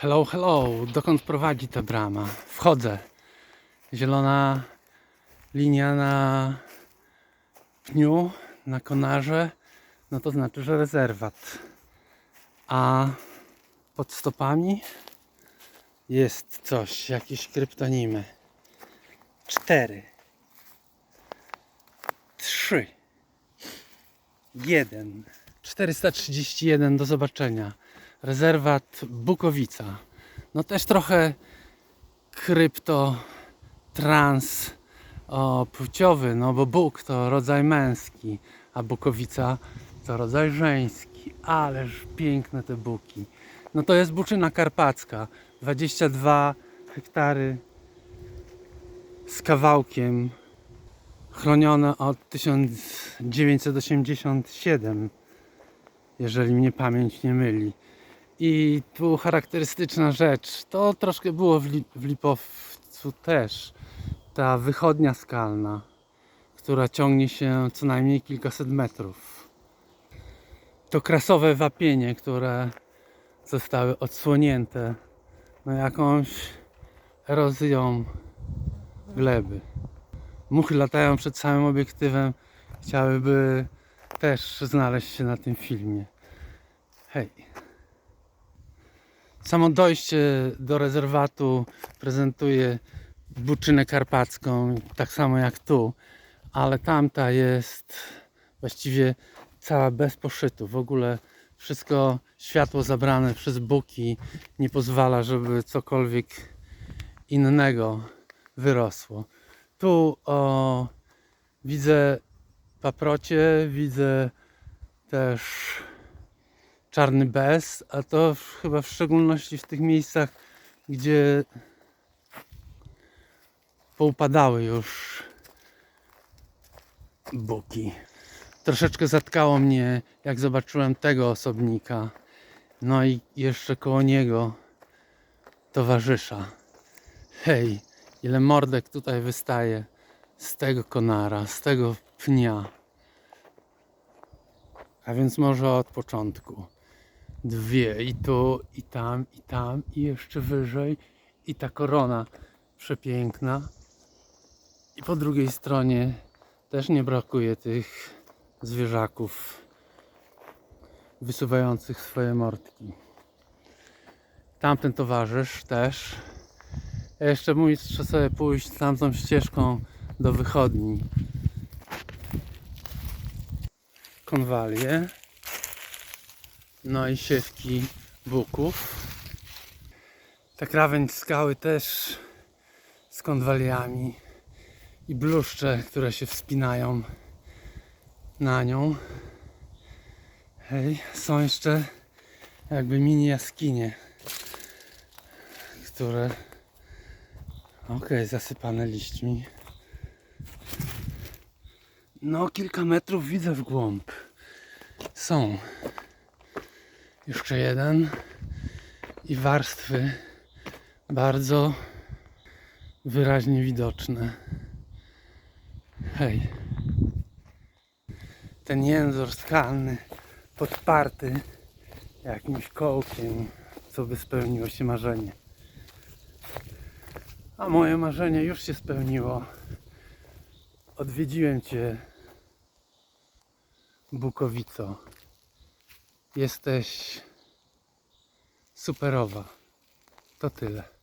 Hello, hello, dokąd prowadzi ta brama? Wchodzę. Zielona linia na pniu, na konarze, no to znaczy, że rezerwat. A pod stopami jest coś, jakieś kryptonimy. Cztery. Trzy. Jeden. 431 do zobaczenia. Rezerwat Bukowica. No też trochę krypto trans o, płciowy, no bo Bóg to rodzaj męski, a Bukowica to rodzaj żeński. Ależ piękne te buki. No to jest Buczyna Karpacka. 22 hektary z kawałkiem chronione od 1987 jeżeli mnie pamięć nie myli. I tu charakterystyczna rzecz, to troszkę było w, Li- w Lipowcu też, ta wychodnia skalna, która ciągnie się co najmniej kilkaset metrów. To krasowe wapienie, które zostały odsłonięte no jakąś erozją gleby. Muchy latają przed samym obiektywem, chciałyby też znaleźć się na tym filmie. Hej. Samo dojście do rezerwatu prezentuje Buczynę Karpacką, tak samo jak tu, ale tamta jest właściwie cała bez poszytu. W ogóle wszystko światło zabrane przez buki nie pozwala, żeby cokolwiek innego wyrosło. Tu o, widzę paprocie, widzę też czarny bez, a to w- chyba w szczególności w tych miejscach, gdzie poupadały już buki. Troszeczkę zatkało mnie, jak zobaczyłem tego osobnika. No i jeszcze koło niego towarzysza. Hej, ile mordek tutaj wystaje z tego konara, z tego pnia. A więc może od początku. Dwie i tu, i tam, i tam, i jeszcze wyżej. I ta korona przepiękna. I po drugiej stronie też nie brakuje tych zwierzaków wysuwających swoje mordki. Tamten towarzysz też. Ja jeszcze muszę sobie pójść tamtą ścieżką do wychodni. Konwalie. No i siewki buków. Ta krawędź skały też z konwaliami i bluszcze, które się wspinają na nią. Hej, są jeszcze jakby mini jaskinie, które Okej, zasypane liśćmi. No, kilka metrów widzę w głąb. Są. Jeszcze jeden. I warstwy bardzo wyraźnie widoczne. Hej. Ten język skalny podparty jakimś kołkiem, co by spełniło się marzenie. A moje marzenie już się spełniło. Odwiedziłem Cię, Bukowico. Jesteś superowa. To tyle.